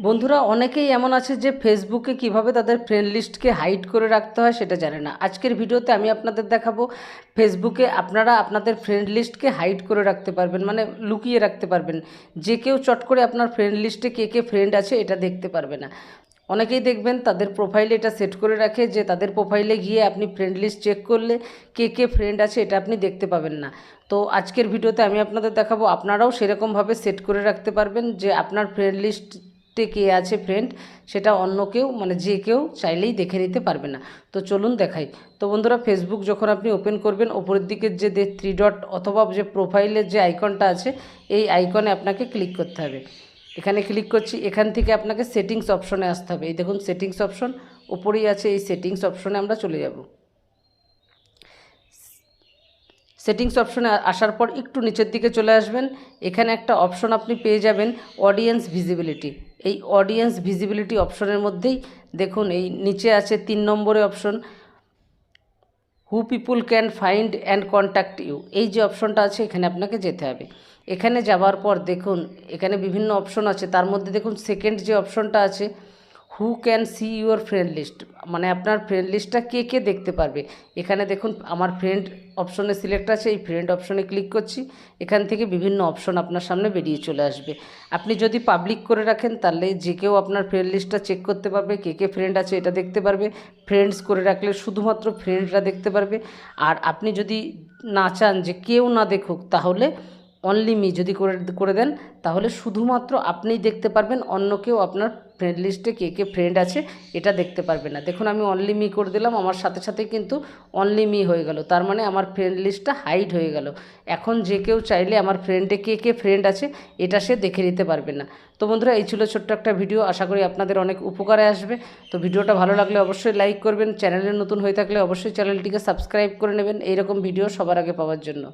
বন্ধুরা, অনেকেই এমন আছে যে ফেসবুকে কীভাবে তাদের ফ্রেন্ড লিস্টকে হাইড করে রাখতে হয় সেটা জানে না। আজকের ভিডিওতে আমি আপনাদের দেখাবো ফেসবুকে আপনারা আপনাদের ফ্রেন্ড লিস্টকে হাইড করে রাখতে পারবেন মানে লুকিয়ে রাখতে পারবেন। যে কেউ চট করে আপনার ফ্রেন্ড লিস্টে কে কে ফ্রেন্ড আছে এটা দেখতে পারবে না। অনেকেই দেখবেন তাদের প্রোফাইলে এটা সেট করে রাখে যে তাদের প্রোফাইলে গিয়ে আপনি ফ্রেন্ড লিস্ট চেক করলে কে কে ফ্রেন্ড আছে এটা আপনি দেখতে পাবেন না। তো আজকের ভিডিওতে আমি আপনাদের দেখাবো, আপনারাও সেরকমভাবে সেট করে রাখতে পারবেন যে আপনার ফ্রেন্ড লিস্টে কে আছে ফ্রেন্ড সেটা অন্য কেউ মানে যে কেউ চাইলেই দেখে নিতে পারবে না। তো চলুন দেখাই। তো বন্ধুরা ফেসবুক যখন আপনি ওপেন করবেন, ওপরের দিকের যে থ্রি ডট অথবা যে প্রোফাইলের যে আইকনটা আছে, এই আইকনে আপনাকে ক্লিক করতে হবে। এখানে ক্লিক করছি, এখান থেকে আপনাকে সেটিংস অপশনে আসতে হবে। এই দেখুন সেটিংস অপশন ওপরেই আছে এই সেটিংস অপশনে আমরা চলে যাব। সেটিংস অপশনে আসার পর একটু নিচের দিকে চলে আসবেন। এখানে একটা অপশন আপনি পেয়ে যাবেন অডিয়েন্স ভিজিবিলিটি এই অডিয়েন্স ভিজিবিলিটি অপশনের মধ্যেই দেখুন, এই নিচে আছে তিন নম্বরে option who people can find and contact you এই যে অপশনটা আছে, এখানে আপনাকে যেতে হবে। এখানে যাওয়ার পর দেখুন, এখানে বিভিন্ন অপশন আছে। তার মধ্যে দেখুন সেকেন্ড যে অপশনটা আছে who can see your friend list মানে আপনার ফ্রেন্ড লিস্টটা কে কে দেখতে পারবে? এখানে দেখুন, আমার ফ্রেন্ড অপশনে সিলেক্ট আছে, এই ফ্রেন্ড অপশনে ক্লিক করছি। এখান থেকে বিভিন্ন অপশন আপনার সামনে বেরিয়ে চলে আসবে। আপনি যদি পাবলিক করে রাখেন, তাহলে যে কেউ আপনার ফ্রেন্ড লিস্টটা চেক করতে পারবে, কে কে ফ্রেন্ড আছে এটা দেখতে পারবে। ফ্রেন্ডস করে রাখলে শুধুমাত্র ফ্রেন্ডরা দেখতে পারবে। আর আপনি যদি না চান যে কেউ না দেখুক, তাহলে অনলি মি যদি করে করে দেন, তাহলে শুধুমাত্র আপনিই দেখতে পারবেন, অন্য কেউ আপনার ফ্রেন্ড লিস্টে কে কে ফ্রেন্ড আছে, এটা দেখতে পারবে না। দেখুন, আমি অনলি মি করে দিলাম, আমার সাথে সাথে কিন্তু অনলি মি হয়ে গেল। তার মানে আমার ফ্রেন্ড লিস্টটা হাইড হয়ে গেল। এখন যে কেউ চাইলে আমার ফ্রেন্ডে কে কে ফ্রেন্ড আছে, এটা সে দেখে নিতে পারবে না। তো বন্ধুরা, এই ছিল ছোট্ট একটা ভিডিও আশা করি আপনাদের অনেক উপকারে আসবে। তো ভিডিওটা ভালো লাগলে অবশ্যই লাইক করবেন, চ্যানেলে নতুন হয়ে থাকলে অবশ্যই চ্যানেলটিকে সাবস্ক্রাইব করে নেবেন। এইরকম ভিডিও সবার আগে পাওয়ার জন্য।